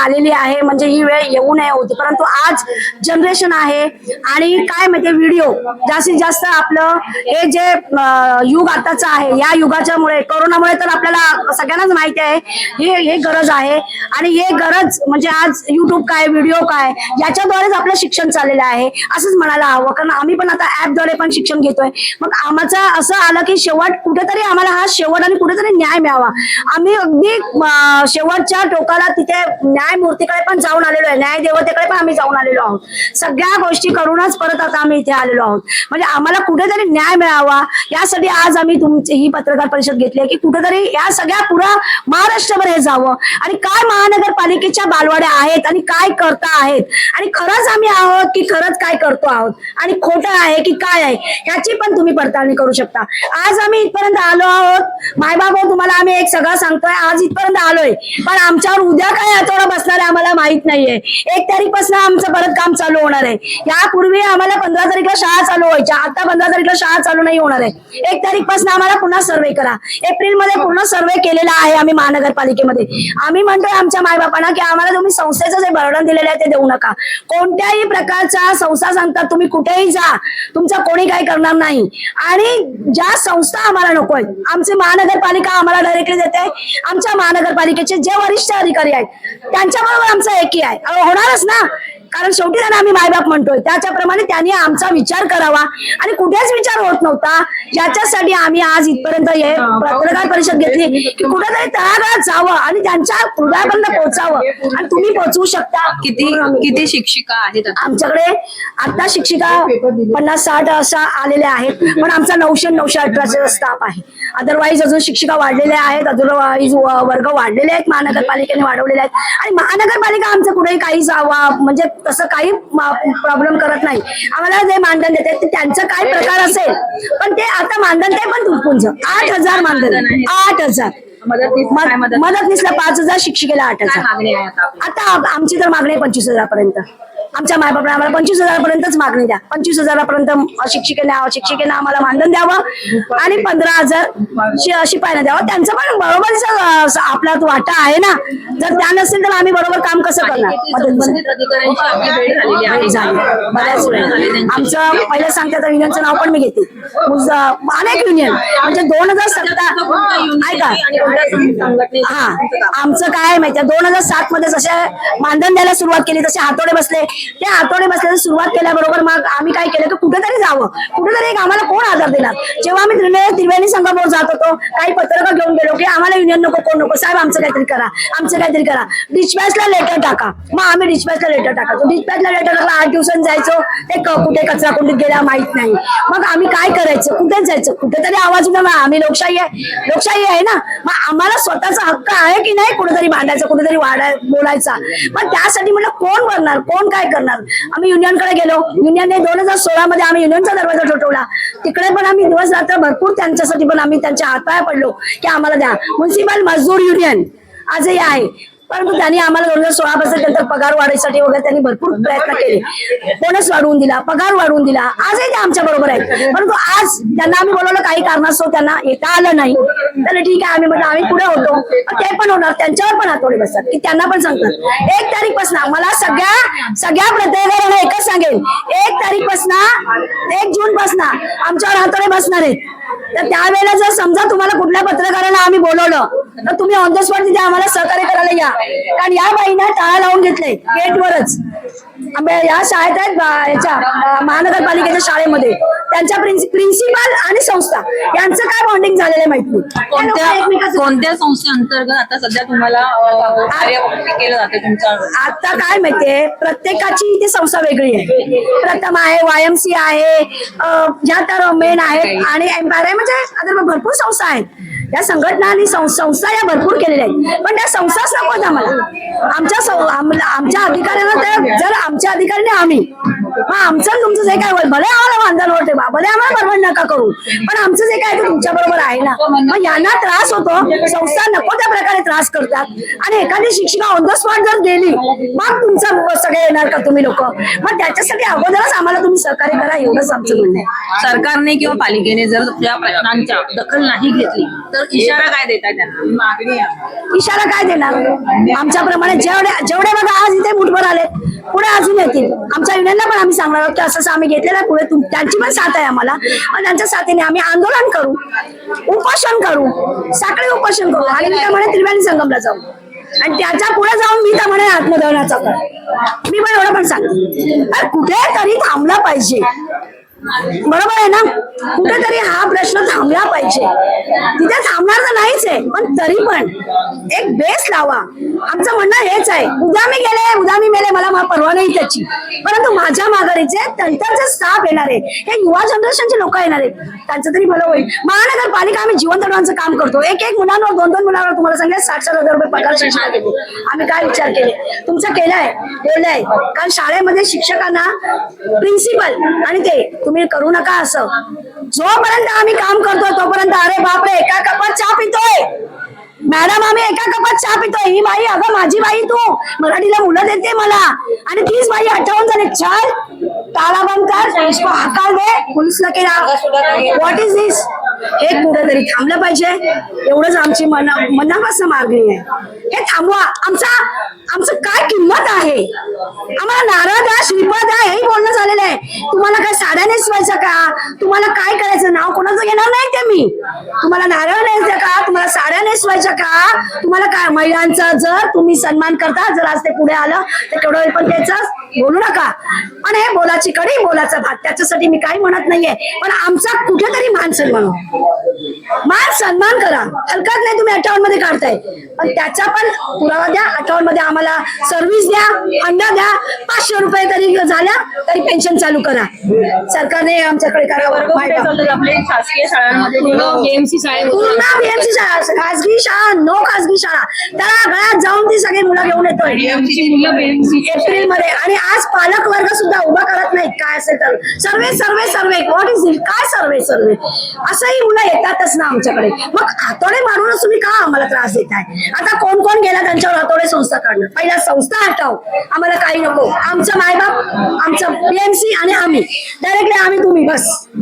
आलेली आहे म्हणजे ही वेळ येऊ नये होती. परंतु आज जनरेशन आहे आणि काय माहितीये व्हिडिओ जास्तीत जास्त आपलं हे जे युग आताचं आहे या युगाच्या मुळे कोरोनामुळे तर आपल्याला सगळ्यांनाच माहिती आहे हे हे गरज आहे. आणि हे गरज म्हणजे आज युट्यूब काय व्हिडिओ काय याच्याद्वारेच आपलं शिक्षण चाललेलं आहे असंच म्हणायला हवं. कारण आम्ही पण आता ऍपद्वारे पण शिक्षण घेतोय. मग आमचं असं आलं की शेवट कुठेतरी आम्हाला हा शेवट आणि कुठेतरी न्याय मिळावा. आम्ही अगदी शेवटच्या टोकाला तिथे न्यायमूर्तीकडे पण जाऊन आलेलो आहे. न्याय देवतेकडे पण आम्ही जाऊन आलेलो आहोत. सगळ्या गोष्टी करूनच परत आता आम्ही इथे आलेलो आहोत. म्हणजे आम्हाला कुठेतरी न्याय मिळावा यासाठी आज आम्ही तुमची ही पत्रकार परिषद घेतली आहे की कुठेतरी या सगळ्या पुरा महाराष्ट्रभर हे जावं. आणि काय महानगरपालिकेच्या बालवाड्या आहेत आणि काय करता आहेत? आणि खरंच आम्ही आहोत की खरंच काय करतो आहोत? आणि खोटं आहे की काय आहे? ह्याची पण तुम्ही पडताळणी करू शकता. आज आम्ही इथपर्यंत आलो आहोत. मायबाबा तुम्हाला आम्ही एक सगळं सांगतोय आज इथपर्यंत आलोय. पण आमच्यावर उद्या काय हातोडा बसणार आहे आम्हाला माहीत नाहीये. एक तारीखपासून आमचं परत काम चालू होणार आहे. यापूर्वी आम्हाला पंधरा तारीखला शाळा चालू व्हायच्या आता पंधरा तारीखला शाळा चालू नाही होणार आहे. एक तारीखपासून आम्हाला पुन्हा सर्वे करा. एप्रिलमध्ये पूर्ण सर्वे केलेला आहे आम्ही महानगरपालिकेमध्ये. आम्ही म्हणतोय आमच्या मायबापांना की आम्हाला तुम्ही संस्थेचं जे बर्डन दिलेलं आहे ते देऊ नका. कोणत्याही प्रकारच्या संस्था सांगतात तुम्ही कुठेही जा. तुमचं कोणी काही करणार नाही. आणि ज्या संस्था आम्हाला नकोय आमची महानगरपालिका आम्हाला डायरेक्टली देते. आमच्या महानगरपालिकेचे जे वरिष्ठ अधिकारी आहेत त्यांच्याबरोबर आमचं एकी आहे. होणारच ना. कारण शेवटी त्यांना आम्ही मायबाप म्हणतोय. त्याच्याप्रमाणे त्यांनी आमचा विचार करावा. आणि कुठेच विचार होत नव्हता. याच्यासाठी आम्ही आज इथपर्यंत हे पत्रकार परिषद घेतली. की कुठेतरी तळागाळात जावं आणि त्यांच्या हृदयापर्यंत पोहोचावं आणि तुम्ही पोहोचवू शकता. किती किती शिक्षिका आहेत? आमच्याकडे आता शिक्षिका पन्नास साठ अशा आलेल्या आहेत. पण आमचा नऊशे नऊशे अठराचा स्टाफ आहे. अदरवाईज अजून शिक्षिका वाढलेल्या आहेत. अदरवाईज वर्ग वाढलेले आहेत. महानगरपालिकेने वाढवलेले आहेत. आणि महानगरपालिका आमचं कुठेही काही जावा म्हणजे तसं काही प्रॉब्लेम करत नाही. आम्हाला जे मानधन देते ते त्यांचं काय प्रकार असेल? पण ते आता मानधन ते पण तुटपुंज आठ हजार मानधन. आठ हजार. मदतनीसला पाच हजार शिक्षिकेला आठ हजार. आता आमची तर मागणी आहे पंचवीस हजारापर्यंत. आमच्या मायबापाने आम्हाला पंचवीस हजारापर्यंतच मागणी द्या. पंचवीस हजारापर्यंत शिक्षिकेने शिक्षिकेने आम्हाला मानधन द्यावं आणि पंधरा हजार शि- शिपायांना द्यावं. त्यांचं पण बरोबर आपला तो वाटा आहे ना. जर त्या नसेल तर आम्ही बरोबर काम कसं करणार? बऱ्याच वेळा. आमचं पहिलं सांगते तर युनियनचं नाव पण मी घेते. अनेक युनियन. म्हणजे दोन हजार सत्ता ऐका. हा? आमचं काय आहे माहितीये? दोन हजार सात मध्ये जसे मानधन द्यायला सुरुवात केली. तसे हातोडे बसले. ते आठवडे बसल्याची सुरुवात केल्याबरोबर मग आम्ही काय केलं की कुठेतरी जावं. कुठेतरी एक आम्हाला कोण आधार देणार? जेव्हा आम्ही त्रिवेणी त्रिवेणी संघावर जात होतो काही पत्रकार घेऊन गेलो की आम्हाला युनियन नको कोण नको? साहेब आमचं काहीतरी करा. आमचं काहीतरी करा. डिस्पॅचला लेटर टाका. मग आम्ही डिस्पॅचला लेटर टाकायचो. डिस्पॅचला लेटर टाकला आठ दिवसांनी जायचो. ते कुठे कचरा कुंडीत गेला माहीत नाही. मग आम्ही काय करायचं? कुठे जायचं? कुठेतरी आवाज उठवला आम्ही लोकशाही आहे. लोकशाही आहे ना? मग आम्हाला स्वतःचा हक्क आहे की नाही? कुठेतरी भांडायचा कुठेतरी वाढाय बोलायचा. पण त्यासाठी म्हटलं कोण करणार कोण काय करणार. आम्ही युनियनकडे गेलो. युनियनने दोन हजार सोळा मध्ये आम्ही युनियनचा दरवाजा ठोठवला. तिकडे पण आम्ही दिवस रात्र भरपूर त्यांच्यासाठी पण आम्ही त्यांच्या हातपाया पडलो की आम्हाला द्या. म्युन्सिपल मजदूर युनियन आजही आहे. परंतु त्यांनी आम्हाला दोन हजार सोळा पासून नंतर पगार वाढीसाठी वगैरे त्यांनी भरपूर प्रयत्न केले. बोनस वाढवून दिला पगार वाढवून दिला. आजही ते आमच्या बरोबर आहेत. परंतु आज त्यांना आम्ही बोलवलं काही कारणास्तव त्यांना येता आलं नाही. तर ठीक आहे आम्ही म्हटलं आम्ही पुढे होतो. ते पण होणार त्यांच्यावर पण हातोडे बसतात. की त्यांना पण सांगतात. एक तारीखपासून मला सगळ्या सगळ्या प्रत्येकाला एकच सांगेल एक तारीखपासून एक जून पासून आमच्यावर हातोडे बसणार आहेत. तर त्यावेळेला जर समजा तुम्हाला कुठल्या पत्रकाराला आम्ही बोलवलं तर तुम्ही ऑन द स्पॉट तिथे आम्हाला सहकार्य करायला या. कारण या बाईनं टाळा लावून घेतले गेटवरच. या शाळेत आहेत याच्या महानगरपालिकेच्या शाळेमध्ये. त्यांच्या प्रिन्सिपल आणि संस्था. यांचं काय बॉन्डिंग झालेलं आहे माहीत कोणत्या कोणत्या संस्थेअंतर्गत आता सध्या तुम्हाला केलं जाते तुमचं आता काय माहितीये प्रत्येकाची इथे संस्था वेगळी आहे. प्रथम आहे वायमसी आहे ज्या तर मेन आहेत आणि एम्पायर आहे म्हणजे आता भरपूर संस्था आहेत. या संघटना आणि संस्था या भरपूर केलेल्या आहेत. पण त्या संस्थाच नको आम्हाला. आमच्या आमच्या अधिकाऱ्यांना जर आमच्या अधिकाऱ्याने आम्ही मग आमचं तुमचं जे काय होईल भले आम्हाला वांदल ठेवा भले आम्हाला बरोबर नका करू पण आमचं जे काय ते तुमच्या बरोबर आहे ना. मग यांना त्रास होतो संस्था नको त्या प्रकारे त्रास करतात. आणि एखादी शिक्षिका ऑन द स्पॉट जर गेली मग तुमचं सगळे येणार का तुम्ही लोक? मग त्याच्यासाठी अगोदरच आम्हाला तुम्ही सहकार्य करा एवढंच आमचं म्हणणं आहे. सरकारने किंवा पालिकेने जर तुझ्या प्रश्नांच्या दखल नाही घेतली तर इशारा काय देताय त्यांना? इशारा काय देणार? आमच्याप्रमाणे जेवढे जेवढे बघा आज इथे मुठभर आले पुढे अजून येतील. आमच्या युनियनला पण आम्ही सांगणार आहोत की असं आम्ही घेतलेलं आहे पुढे. त्यांची पण साथ आहे आम्हाला. आणि त्यांच्या साथीने आम्ही आंदोलन करू. उपोषण करू. साखळी उपोषण करू. आणि मी त्यामुळे त्रिवेणी संगमला जाऊ. आणि त्याच्या पुढे जाऊन मी त्यामुळे आत्मदहनाचा कर. मी पण एवढं पण सांगते. कुठेतरी थांबला पाहिजे. बरोबर आहे ना? कुठेतरी हा प्रश्न थांबला पाहिजे. तिथे थांबणार तर नाहीच आहे पण तरी पण एक बेस लावा. आमचं म्हणणं हेच आहे. उद्या मी गेले उद्या मी मेले परंतु माझ्या माघारीचे नंतरचे स्टाफ येणार आहे हे युवा जनरेशनचे लोक येणार आहेत. त्यांचं तरी भलं होईल. महानगरपालिका आम्ही जीवन काम करतो. एक एक मुलांवर दोन दोन मुलांवर तुम्हाला सांगितलं साठ साठ हजार रुपये पगार शिक्षण देतो आम्ही काय विचार केले? तुमचं केलंय केलंय. कारण शाळेमध्ये शिक्षकांना प्रिन्सिपल आणि ते तुम्ही करू नका असं. जोपर्यंत आम्ही काम करतो तोपर्यंत अरे बापरे एका कपात चहा पितोय. मॅडम आम्ही एका कपात चहा पितोय. ही बाई अगं माझी बाई तू. मराठीला मुलं देते मला. आणि तीच बाई आठवण झाली. चल ताला बंद कर. इसको हकाल दे पोलीसला केला व्हॉट इज दिस हे कुठेतरी थांबलं पाहिजे. एवढंच आमची मना मनापासून मागणी आहे. हे थांबवा. आमचा आमचं काय किंमत आहे? आम्हाला नारळ द्या श्रीफळ द्या हे बोलणं झालेलं आहे. तुम्हाला काय साड्या नेसवायचं का? तुम्हाला काय करायचं? नाव कोणाचं घेणार नाही ते मी. तुम्हाला नारळ न्यायचं का? तुम्हाला साड्या नेसवायच्या का? तुम्हाला काय महिलांचा जर तुम्ही सन्मान करता जर आज ते पुढे आलं तर केवढं होईल पण त्याच बोलू नका. पण हे बोलाची कडी बोलाचा भात. त्याच्यासाठी मी काही म्हणत नाहीये. पण आमचा कुठेतरी मान सन्मान मान सन्मान करा. हलकत नाही तुम्ही अठ्ठावन्नमध्ये काढताय. पण त्याचा पण पुरावा द्या. अठ्ठावन्नमध्ये आम्हाला सर्व्हिस द्या अंडा द्या पाचशे रुपये तरी झाल्या तरी पेन्शन चालू करा. सरकारने आमच्याकडे खासगी शाळा. नो खासगी शाळा त्याला गळ्यात जाऊन ती सगळी मुलं घेऊन येतोय. एप्रिलमध्ये आणि आज पालक वर्ग सुद्धा उभा करत नाहीत. काय असेल तर. Survey survey survey. What is it काय सर्वे सर्वे? असंही मुलं येतातच ना आमच्याकडे. मग हातोडे मारूनच तुम्ही का आम्हाला त्रास देताय? आता कोण कोण गेला त्यांच्यावर हातोडे संस्था काढणं? पहिला संस्था हटाव. आम्हाला काही नको. आमचं मायबाप आमचं पीएमसी आणि आम्ही. डायरेक्टली आम्ही तुम्ही बस.